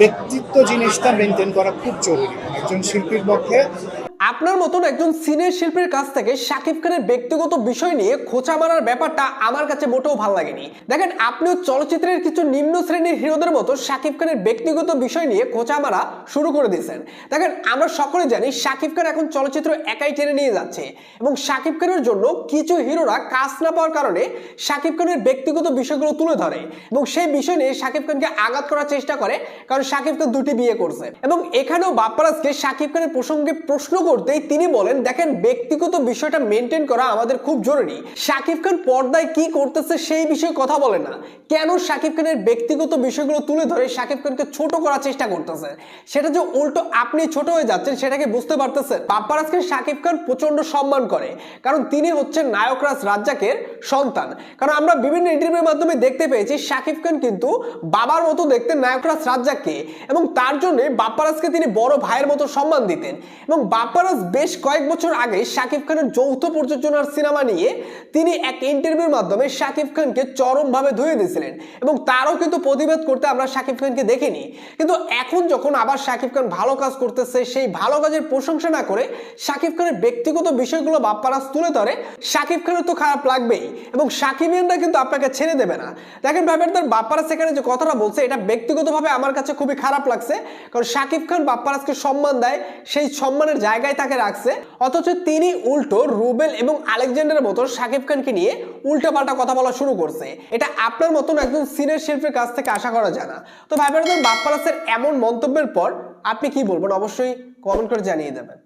ব্যক্তিত্ব জিনিসটা মেনটেন করা খুব জরুরি। একজন শিল্পীর পক্ষে আপনার মতন একজন সিনিয়র শিল্পীর কাছ থেকে শাকিব খানের ব্যক্তিগত বিষয় নিয়ে খোঁচা মারার ব্যাপারটা আমার কাছে মোটেও ভালো লাগেনি। দেখেন, আপনিও চলচ্চিত্রের কিছু নিম্ন শ্রেণির হিরোদের মতো শাকিব খানের ব্যক্তিগত বিষয় নিয়ে খোঁচা মারা শুরু করে দিয়েছেন। দেখেন, আমরা সকলে জানি শাকিব খান এখন চলচ্চিত্র একাই টেনে নিয়ে যাচ্ছে এবং শাকিব খানের জন্য কিছু হিরোরা কাজ না পাওয়ার কারণে শাকিব খানের ব্যক্তিগত বিষয়গুলো তুলে ধরে এবং সেই বিষয় নিয়ে শাকিব খানকে আঘাত করার চেষ্টা করে, কারণ শাকিব খান দুটি বিয়ে করছে। এবং এখানেও বাপ্পারাজকে শাকিব খানের প্রসঙ্গে প্রশ্ন করতেই তিনি বলেন, দেখেন, ব্যক্তিগত বিষয়টা মেনটেন করা আমাদের খুব জরুরি। শাকিব খান পর্দায় কি করতেছে সেই বিষয়ে কথা বলে না। কেন শাকিব খানের ব্যক্তিগত বিষয়গুলো তুলে ধরে শাকিব খানকে ছোট করার চেষ্টা করতেছে? সেটা যে উল্টো আপনি ছোট হয়ে যাচ্ছেন, সেটাকে বুঝতে পারতেছেন। বাপ্পারাজকে শাকিব খান প্রচণ্ড সম্মান করে, কারণ তিনি হচ্ছেন নায়করাজ রাজ্জাকের সন্তান। কারণ আমরা বিভিন্ন ইন্টারভিউর মাধ্যমে দেখতে পেয়েছি, শাকিব খান কিন্তু বাবার মতো দেখতেন নায়করাজ রাজ্জাককে এবং তার জন্য বাপ্পারাজকে তিনি বড় ভাইয়ের মতো সম্মান দিতেন। এবং বাপ্পারাজ বেশ কয়েক বছর আগে শাকিব খানের যৌথ প্রযোজনার সিনেমা নিয়ে তিনি এক ইন্টারভিউর মাধ্যমে শাকিব খানকে চরমভাবে ধুয়ে দিয়েছিলেন এবং তারও কিন্তু প্রতিবাদ করতে আমরা শাকিব খানকে দেখিনি। কিন্তু এখন যখন আবার শাকিব খান ভালো কাজ করতেছে, সেই ভালো কাজের প্রশংসা না করে শাকিব খানের ব্যক্তিগত বিষয়গুলো বাপ্পারাজ তুলে ধরে, শাকিব খানের তো খারাপ লাগবেই এবং সাকিবিয়ানরা কিন্তু আপনাকে ছেড়ে দেবে না। দেখেন ভাবেন তার বাপ্পারাজ সেখানে যে কথাটা বলছে, এটা ব্যক্তিগতভাবে আমার কাছে খুবই খারাপ লাগছে। কারণ শাকিব খান বাপ্পারাজকে সম্মান দেয়, সেই সম্মানের জায়গায় তাকে রাখছে। অথচ তিনি উল্টো রুবেল এবং আলেকজান্ডারের মতো সাকিব খানকে নিয়ে উল্টাপাল্টা কথা বলা শুরু করছে। এটা আপনার মতন একজন সিনিয়র শিল্পীর কাছ থেকে আশা করা যায় না। তো ভাই বাপ্পারাসের এমন মন্তব্যের পর আপনি কি বলবেন? অবশ্যই কমেন্ট করে জানিয়ে দেবেন।